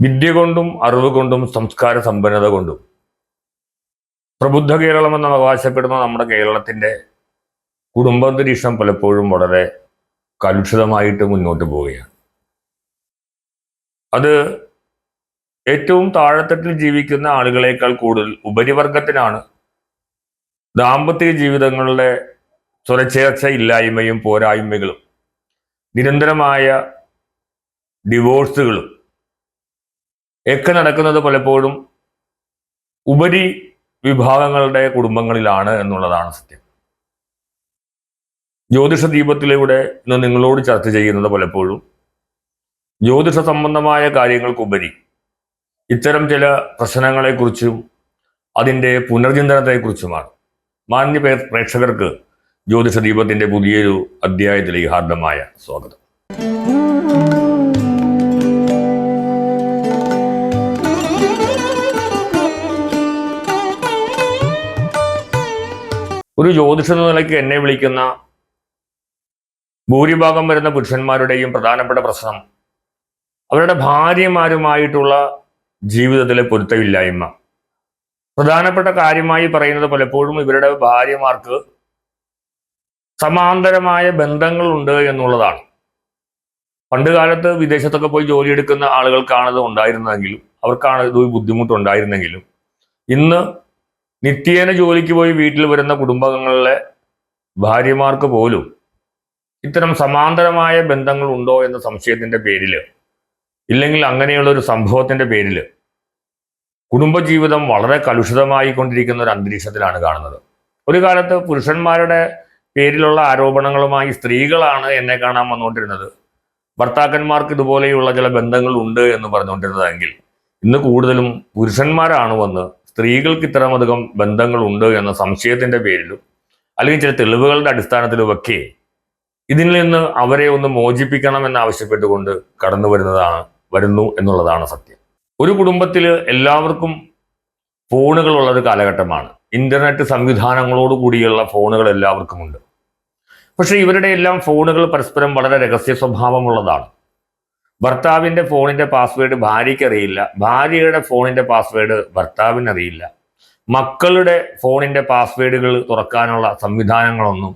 വിദ്യ കൊണ്ടും അറിവ് കൊണ്ടും സംസ്കാര സമ്പന്നത കൊണ്ടും. പ്രബുദ്ധ കേരളം എന്ന് അവകാശപ്പെടുന്ന നമ്മുടെ കേരളത്തിന്റെ കുടുംബാന്തരീക്ഷം പലപ്പോഴും വളരെ കലുഷിതമായിട്ട് മുന്നോട്ട് പോവുകയാണ്. അത് ഏറ്റവും താഴെത്തട്ടിൽ ജീവിക്കുന്ന ആളുകളേക്കാൾ കൂടുതൽ ഉപരിവർഗത്തിനാണ്. ദാമ്പത്യ ജീവിതങ്ങളുടെ സ്വരച്ചേർച്ച ഇല്ലായ്മയും പോരായ്മകളും നിരന്തരമായ ഡിവോഴ്സുകളും ഒക്കെ നടക്കുന്നത് പലപ്പോഴും ഉപരി വിഭാഗങ്ങളുടെ കുടുംബങ്ങളിലാണ് എന്നുള്ളതാണ് സത്യം. ജ്യോതിഷ ദീപത്തിലൂടെ ഇന്ന് നിങ്ങളോട് ചർച്ച ചെയ്യുന്നത് പലപ്പോഴും ജ്യോതിഷ സംബന്ധമായ കാര്യങ്ങൾക്കുപരി ഇത്തരം ചില പ്രശ്നങ്ങളെക്കുറിച്ചും അതിന്റെ പുനർചിന്തനത്തെക്കുറിച്ചുമാണ്. മാന്യ പ്രേക്ഷകർക്ക് ജ്യോതിഷ ദീപത്തിന്റെ പുതിയൊരു അധ്യായത്തിലേക്ക് ഹാർദമായ സ്വാഗതം. ഒരു ജ്യോതിഷ നിലയ്ക്ക് എന്നെ വിളിക്കുന്ന ഭൂരിഭാഗം വരുന്ന പുരുഷന്മാരുടെയും പ്രധാനപ്പെട്ട പ്രശ്നം അവരുടെ ഭാര്യമാരുമായിട്ടുള്ള ജീവിതത്തിലെ പൊരുത്തമില്ലായ്മ. പ്രധാനപ്പെട്ട കാര്യമായി പറയുന്നത് പലപ്പോഴും ഇവരുടെ ഭാര്യമാർക്ക് സമാന്തരമായ ബന്ധങ്ങളുണ്ട് എന്നുള്ളതാണ്. പണ്ട് കാലത്ത് വിദേശത്തൊക്കെ പോയി ജോലിയെടുക്കുന്ന ആളുകൾക്കാണത് ഉണ്ടായിരുന്നെങ്കിലും അവർക്കാണ് ഇത് ബുദ്ധിമുട്ടുണ്ടായിരുന്നെങ്കിലും ഇന്ന് നിത്യേന ജോലിക്ക് പോയി വീട്ടിൽ വരുന്ന കുടുംബങ്ങളിലെ ഭാര്യമാർക്ക് പോലും ഇത്തരം സമാന്തരമായ ബന്ധങ്ങൾ ഉണ്ടോ എന്ന സംശയത്തിന്റെ പേരിൽ ഇല്ലെങ്കിൽ അങ്ങനെയുള്ള ഒരു സംഭവത്തിന്റെ പേരിൽ കുടുംബജീവിതം വളരെ കലുഷിതമായി കൊണ്ടിരിക്കുന്ന ഒരു അന്തരീക്ഷത്തിലാണ് കാണുന്നത്. ഒരു കാലത്ത് പുരുഷന്മാരുടെ പേരിലുള്ള ആരോപണങ്ങളുമായി സ്ത്രീകളാണ് എന്നെ കാണാൻ വന്നുകൊണ്ടിരുന്നത്. ഭർത്താക്കന്മാർക്ക് ഇതുപോലെയുള്ള ചില ബന്ധങ്ങൾ ഉണ്ട് എന്ന് പറഞ്ഞുകൊണ്ടിരുന്നതെങ്കിൽ ഇന്ന് കൂടുതലും പുരുഷന്മാരാണ് വന്ന് സ്ത്രീകൾക്ക് ഇത്തരമധികം ബന്ധങ്ങളുണ്ട് എന്ന സംശയത്തിന്റെ പേരിലും അല്ലെങ്കിൽ ചില തെളിവുകളുടെ അടിസ്ഥാനത്തിലുമൊക്കെ ഇതിൽ നിന്ന് അവരെ ഒന്ന് മോചിപ്പിക്കണം എന്നാവശ്യപ്പെട്ടുകൊണ്ട് കടന്നു വരുന്നതാണ് വരുന്നു എന്നുള്ളതാണ് സത്യം. ഒരു കുടുംബത്തിൽ എല്ലാവർക്കും ഫോണുകളുള്ള ഒരു കാലഘട്ടമാണ്. ഇന്റർനെറ്റ് സംവിധാനങ്ങളോട് കൂടിയുള്ള ഫോണുകൾ എല്ലാവർക്കും ഉണ്ട് പക്ഷെ ഇവരുടെ എല്ലാം ഫോണുകൾ പരസ്പരം വളരെ രഹസ്യ സ്വഭാവമുള്ളതാണ്. ഭർത്താവിന്റെ ഫോണിന്റെ പാസ്വേഡ് ഭാര്യയ്ക്ക് അറിയില്ല ഭാര്യയുടെ ഫോണിന്റെ പാസ്വേഡ് ഭർത്താവിന് അറിയില്ല മക്കളുടെ ഫോണിന്റെ പാസ്വേഡുകൾ തുറക്കാനുള്ള സംവിധാനങ്ങളൊന്നും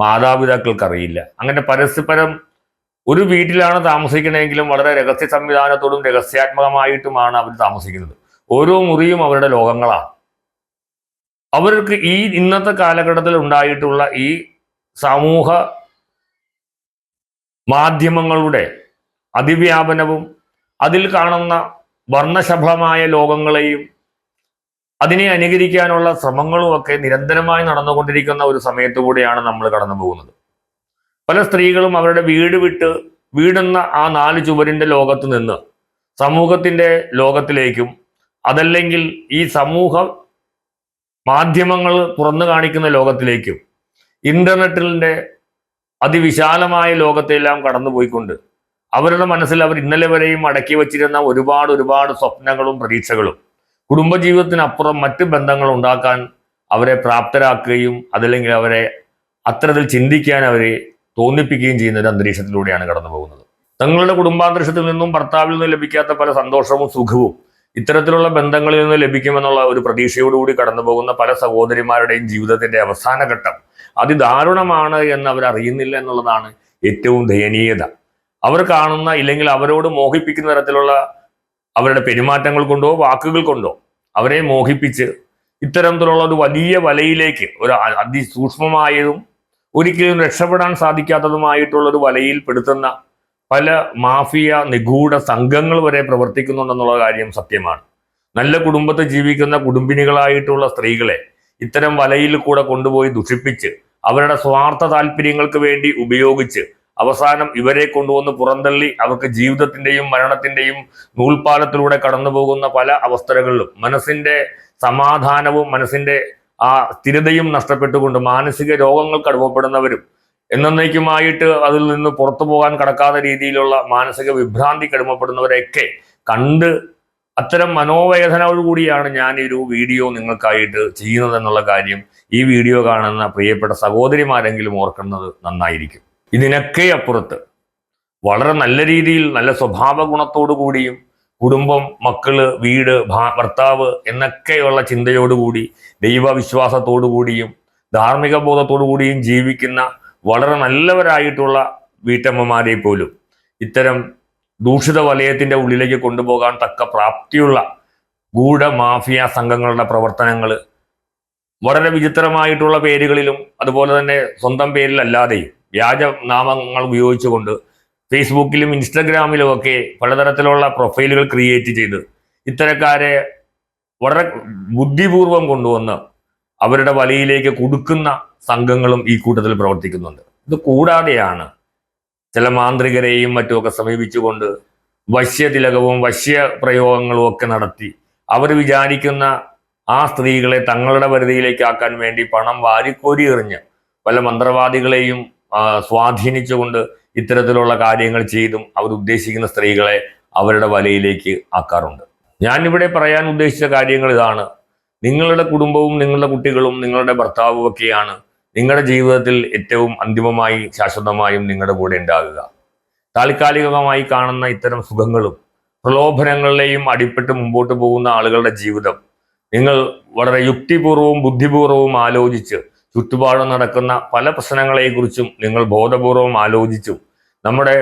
മാതാപിതാക്കൾക്ക് അറിയില്ല അങ്ങനെ പരസ്പരം ഒരു വീട്ടിലാണ് താമസിക്കണമെങ്കിലും വളരെ രഹസ്യ സംവിധാനത്തോടും രഹസ്യാത്മകമായിട്ടുമാണ് അവർ താമസിക്കുന്നത്. ഓരോ മുറിയും അവരുടെ ലോകങ്ങളാണ്. അവർക്ക് ഈ ഇന്നത്തെ കാലഘട്ടത്തിൽ ഉണ്ടായിട്ടുള്ള ഈ സമൂഹ മാധ്യമങ്ങളുടെ അതിവ്യാപനവും അതിൽ കാണുന്ന വർണശബളമായ ലോകങ്ങളെയും അതിനെ അനുകരിക്കാനുള്ള ശ്രമങ്ങളും ശ്രമങ്ങളുമൊക്കെ നിരന്തരമായി നടന്നുകൊണ്ടിരിക്കുന്ന ഒരു സമയത്തു കൂടിയാണ് നമ്മൾ കടന്നു പോകുന്നത്. പല സ്ത്രീകളും അവരുടെ വീട് വിട്ട് വീടുന്ന ആ നാല് ചുവരിന്റെ ലോകത്ത് നിന്ന് സമൂഹത്തിന്റെ ലോകത്തിലേക്കും അതല്ലെങ്കിൽ ഈ സമൂഹ മാധ്യമങ്ങൾ തുറന്നു കാണിക്കുന്ന ലോകത്തിലേക്കും ഇന്റർനെറ്റിന്റെ അതിവിശാലമായ ലോകത്തെല്ലാം കടന്നുപോയിക്കൊണ്ട് അവരുടെ മനസ്സിൽ അവർ ഇന്നലെ വരെയും അടക്കി വച്ചിരുന്ന ഒരുപാട് ഒരുപാട് സ്വപ്നങ്ങളും പ്രതീക്ഷകളും. കുടുംബജീവിതത്തിനപ്പുറം മറ്റ് ബന്ധങ്ങൾ ഉണ്ടാക്കാൻ അവരെ പ്രാപ്തരാക്കുകയും അതല്ലെങ്കിൽ അവരെ അത്തരത്തിൽ ചിന്തിക്കാൻ അവരെ തോന്നിപ്പിക്കുകയും ചെയ്യുന്ന ഒരു അന്തരീക്ഷത്തിലൂടെയാണ് കടന്നു പോകുന്നത്. തങ്ങളുടെ കുടുംബാന്തരീക്ഷത്തിൽ നിന്നും ഭർത്താവിൽ നിന്നും ലഭിക്കാത്ത പല സന്തോഷവും സുഖവും ഇത്തരത്തിലുള്ള ബന്ധങ്ങളിൽ നിന്ന് ലഭിക്കുമെന്നുള്ള ഒരു പ്രതീക്ഷയോടുകൂടി കടന്നു പോകുന്ന പല സഹോദരിമാരുടെയും ജീവിതത്തിന്റെ അവസാന ഘട്ടം അതിദാരുണമാണ് എന്ന് അവർ അറിയുന്നില്ല എന്നുള്ളതാണ് ഏറ്റവും ദയനീയത. അവർ കാണുന്ന ഇല്ലെങ്കിൽ അവരോട് മോഹിപ്പിക്കുന്ന തരത്തിലുള്ള അവരുടെ പെരുമാറ്റങ്ങൾ കൊണ്ടോ വാക്കുകൾ കൊണ്ടോ അവരെ മോഹിപ്പിച്ച് ഇത്തരത്തിലുള്ള ഒരു വലിയ വലയിലേക്ക് ഒരു അതിസൂക്ഷ്മമായതും ഒരിക്കലും രക്ഷപ്പെടാൻ സാധിക്കാത്തതുമായിട്ടുള്ള ഒരു വലയിൽ പെടുത്തുന്ന പല മാഫിയ നിഗൂഢ സംഘങ്ങൾ വരെ പ്രവർത്തിക്കുന്നുണ്ടെന്നുള്ള കാര്യം സത്യമാണ്. നല്ല കുടുംബത്തിൽ ജീവിക്കുന്ന കുടുംബിനികളായിട്ടുള്ള സ്ത്രീകളെ ഇത്തരം വലയിൽ കൂടെ കൊണ്ടുപോയി ദുഷിപ്പിച്ച് അവരുടെ സ്വാർത്ഥ താല്പര്യങ്ങൾക്ക് വേണ്ടി ഉപയോഗിച്ച് അവസാനം ഇവരെ കൊണ്ടുവന്ന് പുറന്തള്ളി അവർക്ക് ജീവിതത്തിന്റെയും മരണത്തിന്റെയും നൂൽപാലത്തിലൂടെ കടന്നു പോകുന്ന പല അവസ്ഥകളിലും മനസ്സിന്റെ സമാധാനവും മനസ്സിന്റെ ആ സ്ഥിരതയും നഷ്ടപ്പെട്ടുകൊണ്ട് മാനസിക രോഗങ്ങൾക്ക് അനുഭവപ്പെടുന്നവരും എന്നേക്കുമായിട്ട് അതിൽ നിന്ന് പുറത്തു പോകാൻ കടക്കാത്ത രീതിയിലുള്ള മാനസിക വിഭ്രാന്തി കടുമപ്പെടുന്നവരെയൊക്കെ കണ്ട് അത്തരം മനോവേദനയോടുകൂടിയാണ് ഞാൻ ഒരു വീഡിയോ നിങ്ങൾക്കായിട്ട് ചെയ്യുന്നത് എന്നുള്ള കാര്യം ഈ വീഡിയോ കാണുന്ന പ്രിയപ്പെട്ട സഹോദരിമാരെങ്കിലും ഓർക്കുന്നത് നന്നായിരിക്കും. ഇതിനൊക്കെ അപ്പുറത്ത് വളരെ നല്ല രീതിയിൽ നല്ല സ്വഭാവ ഗുണത്തോടു കൂടിയും കുടുംബം മക്കൾ വീട് ഭർത്താവ് എന്നൊക്കെയുള്ള ചിന്തയോടുകൂടി ദൈവവിശ്വാസത്തോടു കൂടിയും ധാർമ്മിക ബോധത്തോടു കൂടിയും ജീവിക്കുന്ന വളരെ നല്ലവരായിട്ടുള്ള വീട്ടമ്മമാരെ പോലും ഇത്തരം ദൂഷിത വലയത്തിന്റെ ഉള്ളിലേക്ക് കൊണ്ടുപോകാൻ തക്ക പ്രാപ്തിയുള്ള ഗൂഢ മാഫിയ സംഘങ്ങളുടെ പ്രവർത്തനങ്ങൾ വളരെ വിചിത്രമായിട്ടുള്ള പേരുകളിലും അതുപോലെ തന്നെ സ്വന്തം പേരിലല്ലാതെയും വ്യാജ നാമങ്ങൾ ഉപയോഗിച്ചുകൊണ്ട് ഫേസ്ബുക്കിലും ഇൻസ്റ്റഗ്രാമിലും ഒക്കെ പലതരത്തിലുള്ള പ്രൊഫൈലുകൾ ക്രിയേറ്റ് ചെയ്ത് ഇത്തരക്കാരെ വളരെ ബുദ്ധിപൂർവം കൊണ്ടുവന്ന് അവരുടെ വലയിലേക്ക് കൊടുക്കുന്ന സംഘങ്ങളും ഈ കൂട്ടത്തിൽ പ്രവർത്തിക്കുന്നുണ്ട്. ഇത് കൂടാതെയാണ് ചില മാന്ത്രികരെയും മറ്റുമൊക്കെ സമീപിച്ചുകൊണ്ട് വശ്യതിലകവും വശ്യ പ്രയോഗങ്ങളും ഒക്കെ നടത്തി അവർ വിചാരിക്കുന്ന ആ സ്ത്രീകളെ തങ്ങളുടെ പരിധിയിലേക്കാക്കാൻ വേണ്ടി പണം വാരിക്കോരി എറിഞ്ഞ് പല മന്ത്രവാദികളെയും സ്വാധീനിച്ചുകൊണ്ട് ഇത്തരത്തിലുള്ള കാര്യങ്ങൾ ചെയ്തും അവർ ഉദ്ദേശിക്കുന്ന സ്ത്രീകളെ അവരുടെ വലയിലേക്ക് ആക്കാറുണ്ട്. ഞാനിവിടെ പറയാൻ ഉദ്ദേശിച്ച കാര്യങ്ങൾ ഇതാണ്. നിങ്ങളുടെ കുടുംബവും നിങ്ങളുടെ കുട്ടികളും നിങ്ങളുടെ ഭർത്താവും ഒക്കെയാണ് നിങ്ങളുടെ ജീവിതത്തിൽ ഏറ്റവും അന്തിമമായി ശാശ്വതമായും നിങ്ങളുടെ കൂടെ ഉണ്ടാകുക. താൽക്കാലികമായി കാണുന്ന ഇത്തരം സുഖങ്ങളും പ്രലോഭനങ്ങളിലെയും അടിപ്പെട്ട് മുമ്പോട്ട് പോകുന്ന ആളുകളുടെ ജീവിതം നിങ്ങൾ വളരെ യുക്തിപൂർവവും ബുദ്ധിപൂർവവും ആലോചിച്ച് ചുറ്റുപാടും നടക്കുന്ന പല പ്രശ്നങ്ങളെക്കുറിച്ചും നിങ്ങൾ ബോധപൂർവം ആലോചിച്ചും. നമ്മുടെ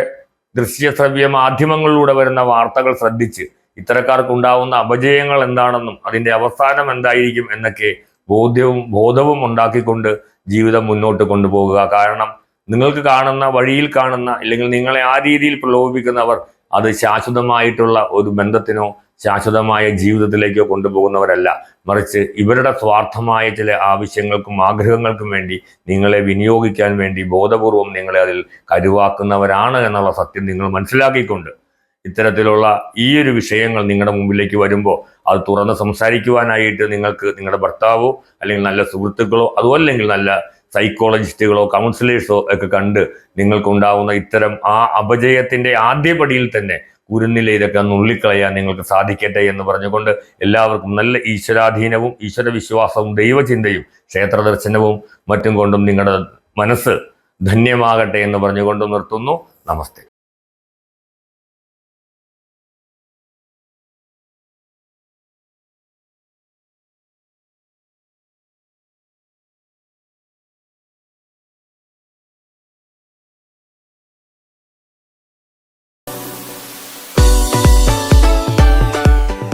ദൃശ്യശ്രവ്യ മാധ്യമങ്ങളിലൂടെ വരുന്ന വാർത്തകൾ ശ്രദ്ധിച്ച് ഇത്തരക്കാർക്കുണ്ടാവുന്ന അപജയങ്ങൾ എന്താണെന്നും അതിന്റെ അവസാനം എന്തായിരിക്കും എന്നൊക്കെ ബോധ്യവും ബോധവും ഉണ്ടാക്കിക്കൊണ്ട് ജീവിതം മുന്നോട്ട് കൊണ്ടുപോകുക. കാരണം നിങ്ങൾക്ക് കാണുന്ന വഴിയിൽ കാണുന്ന അല്ലെങ്കിൽ നിങ്ങളെ ആ രീതിയിൽ പ്രലോഭിപ്പിക്കുന്നവർ അത് ശാശ്വതമായിട്ടുള്ള ഒരു ബന്ധത്തിനോ ശാശ്വതമായ ജീവിതത്തിലേക്കോ കൊണ്ടുപോകുന്നവരല്ല. മറിച്ച് ഇവരുടെ സ്വാർത്ഥമായ ചില ആവശ്യങ്ങൾക്കും ആഗ്രഹങ്ങൾക്കും വേണ്ടി നിങ്ങളെ വിനിയോഗിക്കാൻ വേണ്ടി ബോധപൂർവം നിങ്ങളെ അതിൽ കരുവാക്കുന്നവരാണ് എന്നുള്ള സത്യം നിങ്ങൾ മനസ്സിലാക്കിക്കൊണ്ട് ഇത്തരത്തിലുള്ള ഈ ഒരു വിഷയങ്ങൾ നിങ്ങളുടെ മുമ്പിലേക്ക് വരുമ്പോൾ അത് തുറന്ന് സംസാരിക്കുവാനായിട്ട് നിങ്ങൾക്ക് നിങ്ങളുടെ ഭർത്താവോ അല്ലെങ്കിൽ നല്ല സുഹൃത്തുക്കളോ അതുമല്ലെങ്കിൽ നല്ല സൈക്കോളജിസ്റ്റുകളോ കൗൺസിലേഴ്സോ ഒക്കെ കണ്ട് നിങ്ങൾക്കുണ്ടാവുന്ന ഇത്തരം ആ അപജയത്തിന്റെ ആദ്യപടിയിൽ തന്നെ കുരുന്നിലെ ഇതൊക്കെ നുള്ളിക്കളയാൻ നിങ്ങൾക്ക് സാധിക്കട്ടെ എന്ന് പറഞ്ഞുകൊണ്ട് എല്ലാവർക്കും നല്ല ഈശ്വരാധീനവും ഈശ്വര വിശ്വാസവും ദൈവചിന്തയും ക്ഷേത്ര ദർശനവും മറ്റും കൊണ്ടും നിങ്ങളുടെ മനസ്സ് ധന്യമാകട്ടെ എന്ന് പറഞ്ഞുകൊണ്ട് നിർത്തുന്നു. നമസ്തേ.